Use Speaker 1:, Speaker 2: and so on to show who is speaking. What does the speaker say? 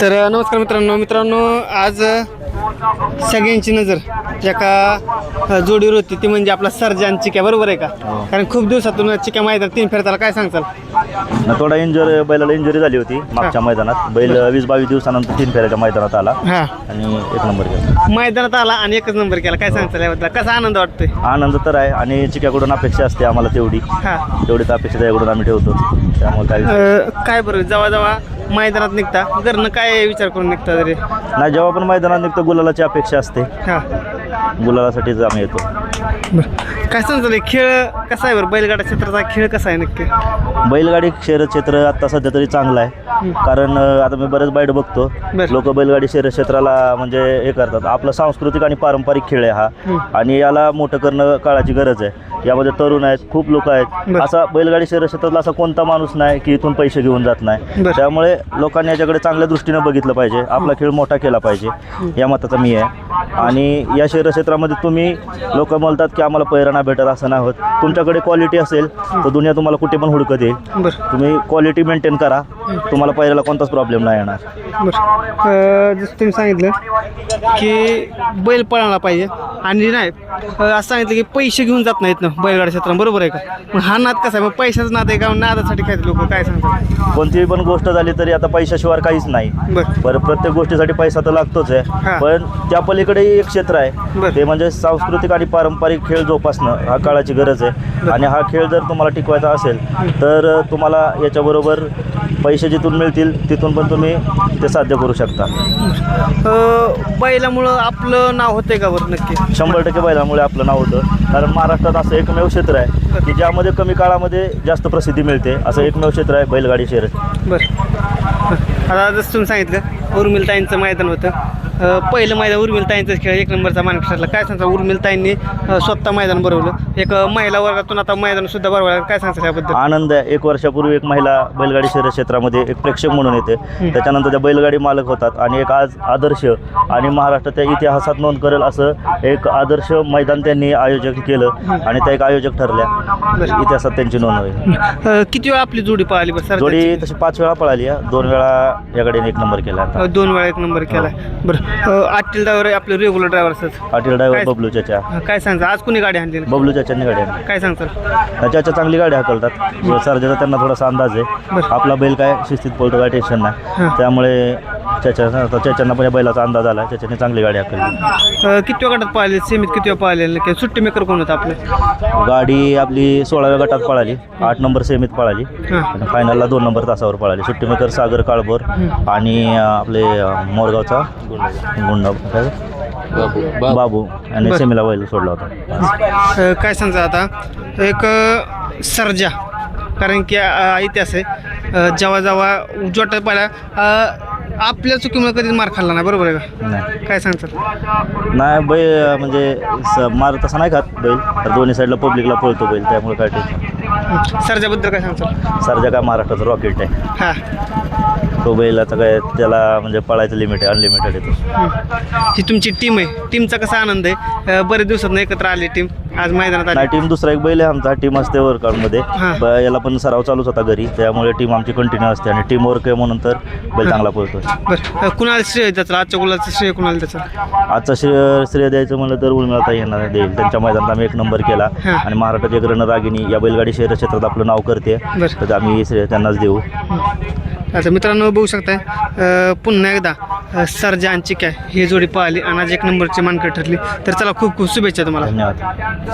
Speaker 1: तर नमस्कार मित्रांनो. मित्रांनो आज सगळ्यांची नजर एका जोडीवर होती. ती म्हणजे आपला सर्जन चिक्या. बरोबर आहे का? कारण खूप दिवसातून चिक्या मैदान तीन फेरताला काय सांगताल?
Speaker 2: थोडा इंजुरी बैलाला इंजुरी झाली होती मागच्या मैदानात. बैल वीस बावीस दिवसानंतर तीन फेऱ्याच्या मैदानात आला.
Speaker 1: हा.
Speaker 2: आणि एक नंबर केला.
Speaker 1: मैदानात आला आणि एकच नंबर केला. काय सांगताल याबद्दल? कसा आनंद वाटतोय?
Speaker 2: आनंद तर आहे. आणि चिक्याकडून अपेक्षा असते आम्हाला तेवढी.
Speaker 1: हा.
Speaker 2: तेवढी तर अपेक्षा त्याकडून आम्ही ठेवतो. त्यामुळे
Speaker 1: काय बरं? जेव्हा जेव्हा मैदानात निघता. घरनं काय विचार करून निघता तरी?
Speaker 2: नाही जेव्हा पण मैदानात निघतो गुलालाची अपेक्षा असते.
Speaker 1: हा.
Speaker 2: गुलालासाठीच आम्ही येतो.
Speaker 1: बरं. काय खेळ कसा आहे बरं? बैलगाडा क्षेत्राचा खेळ कसा आहे नक्की?
Speaker 2: बैलगाडी शहर क्षेत्र आता सध्या तरी चांगलं आहे. कारण अं, आता मी बरेच बाईट बघतो.
Speaker 1: बरं.
Speaker 2: लोक बैलगाडी शहर क्षेत्राला म्हणजे हे करतात. आपला सांस्कृतिक आणि पारंपरिक खेळ आहे हा. आणि याला मोठं करणं काळाची गरज आहे. यामध्ये तरुण आहेत खूप लोक आहेत.
Speaker 1: बरं.
Speaker 2: असा बैलगाडी शहर क्षेत्रातला असा कोणता माणूस नाही की इथून पैसे घेऊन जात नाही.
Speaker 1: बरं.
Speaker 2: त्यामुळे लोकांनी याच्याकडे चांगल्या दृष्टीनं बघितलं पाहिजे. आपला खेळ मोठा केला पाहिजे. या मताचा मी आहे. आणि या शहर क्षेत्रामध्ये तुम्ही लोक म्हणतात की आम्हाला पैरणा भेटत असं नाही होत. तुमच्याकडे क्वालिटी असेल तर दुनिया तुम्हाला कुठे पण हुडकत येईल.
Speaker 1: बरं.
Speaker 2: तुम्ही क्वालिटी मेंटेन करा. तुम्हाला पहिल्याला कोणताच प्रॉब्लेम नाही येणार.
Speaker 1: बरं. अ, जसं तुम्ही सांगितलं की बैल पळायला पाहिजे आणि नाही अ, असं सांगितलं की पैसे घेऊन जात नाहीत ना बैलगाडी क्षेत्रात. बरोबर आहे का? मग हा नाद कसा आहे? मग पैशाचा नाद आहे का? नादासाठी काय लोक काय सांगतात?
Speaker 2: कोणतीही पण गोष्ट झाली तरी आता पैशाशिवाय काहीच नाही.
Speaker 1: बरं.
Speaker 2: बरं प्रत्येक गोष्टीसाठी पैसा तर लागतोच
Speaker 1: हा.
Speaker 2: आहे पण त्या पलीकडेही एक क्षेत्र आहे. ते म्हणजे सांस्कृतिक आणि पारंपरिक खेळ जोपासणं. हा काळाची गरज आहे. आणि हा खेळ जर तुम्हाला टिकवायचा असेल तर तुम्हाला याच्याबरोबर पैसे जिथून मिळतील तिथून पण तुम्ही ते साध्य करू शकता.
Speaker 1: बैलामुळं आपलं नाव होतंय का बरं नक्की?
Speaker 2: शंभर टक्के बैलामुळे आपलं नाव होतं. कारण महाराष्ट्रात असं एकमेव क्षेत्र आहे की ज्यामध्ये कमी काळामध्ये जास्त प्रसिद्धी मिळते असं एकमेव क्षेत्र आहे बैलगाडी शहर.
Speaker 1: बरं. आता जसं तुम्ही सांगितलं उर्मिलताईंचं मैदान होतं. पहिलं मैदान उर्मिलताईंचं खेळ एक नंबरचा मानक ठरला. काय सांगता उर्मिलताईंनी स्वतः मैदान भरवलं. एक महिला वर्गातून आता मैदान सुद्धा भरवलं काय सांगता याबद्दल
Speaker 2: आनंद आहे. एक वर्षापूर्वी एक महिला बैलगाडी शहर क्षेत्रामध्ये एक प्रेक्षक म्हणून येते. त्याच्यानंतर त्या बैलगाडी मालक होतात आणि एक आज आदर्श आणि महाराष्ट्राच्या इतिहासात नोंद करेल असं एक आदर्श मैदान त्यांनी आयोजन केलं आणि त्या एक आयोजक ठरल्या. इतिहासात त्यांची नोंद होईल.
Speaker 1: किती वेळा आपली जोडी पळाली बरं सर
Speaker 2: जोडी तशी पाच वेळा पळाली दोन वेळा या गाडीने एक नंबर केला
Speaker 1: दोन वेळा एक नंबर केला. बरं. आटील ड्रायव्हर आपले रेग्युलर ड्रायव्हर असतात.
Speaker 2: पाटील ड्रायव्हर
Speaker 1: काय-
Speaker 2: बबलू चाचा.
Speaker 1: काय सांगता? आज कुणी गाडी आणली
Speaker 2: बबलू चाचांनी गाडी आणली.
Speaker 1: काय सांगताल
Speaker 2: त्याच्या चांगली गाडी हाकलतात. सर्जाचा त्यांना थोडासा अंदाज आहे. आपला बैल काय शिस्तीत पळतो काय टेन्शन नाही. त्यामुळे त्याच्या आता त्याच्यांना पण या बैलाचा अंदाज आला त्याच्याने चांगली गाडी
Speaker 1: अ, किती वेळा गटात पळाले? सेमीत किती वेळा पळाले नक्की सुट्टी मेकर कोण होतं आपलं?
Speaker 2: गाडी आपली सोळाव्या गटात पळाली. आठ नंबर सेमीत पळाली.
Speaker 1: हां.
Speaker 2: आणि फायनलला दोन नंबर तासावर पळाली. सुट्टी मेकर सागर काळभोर आणि अं, आपले अं, मोरगावचा गुंडा काय? बाबू. आणि. सेमीला बैल सोडला होता.
Speaker 1: अ, काय सांगता आता? एक अ, सर्जा. कारण की अ, इतिहास आहे. अ, जेव्हा जेव्हा उजवाट पहिला अ, आपल्या चुकीमुळे कधीच मार खाल्ला नाही बरोबर आहे का?
Speaker 2: नाही.
Speaker 1: काय सांगतात?
Speaker 2: नाही बैल म्हणजे स- मार तसा नाही खात बैल. तर दोन्ही साईडला पब्लिकला पळतो बैल त्यामुळे काय टेन्शन
Speaker 1: सर्जाबद्दल काय सांगतात?
Speaker 2: सरजा काय महाराष्ट्राचं रॉकेट आहे.
Speaker 1: हां.
Speaker 2: तो बैलाचा काय त्याला म्हणजे पळायचं लिमिट आहे अनलिमिटेड आहे तो.
Speaker 1: हं. तुमची टीम आहे. टीमचा कसा आनंद आहे? अ, बरेच दिवसात एकत्र आली टीम आज मैदानात आली.
Speaker 2: नाही टीम दुसरा एक बैल आहे आमचा. टीम असते वर्कआउटमध्ये
Speaker 1: हां.
Speaker 2: ब- याला पण सराव चालूच होता घरी. त्यामुळे टीम आमची कंटिन्यू असते आणि टीम वर्क आहे म्हणून तर बैल चांगला पळतो
Speaker 1: बरं. अ, कुणाला श्रेय त्याचं आजच्या गुलाचं श्रेय कुणाला त्याचं
Speaker 2: आजचा श्रेय श्रेय द्यायचं म्हणलं तर उर्मिळाता येणार देईल. त्यांच्या मैदानात आम्ही एक नंबर केला.
Speaker 1: हां.
Speaker 2: आणि महाराष्ट्राची एक रणरागिणी या बैलगाडी शहर क्षेत्रात आपलं नाव करते.
Speaker 1: बरं.
Speaker 2: तर आम्ही श्रेय त्यांनाच देऊ.
Speaker 1: आता मित्रांनो बघू शकताय पुन्हा एकदा सरजा आणि चिक्या ही जोडी पाहिली आणि आज एक नंबरची मानकड ठरली. तर चला खूप खूप शुभेच्छा तुम्हाला.
Speaker 2: धन्यवाद.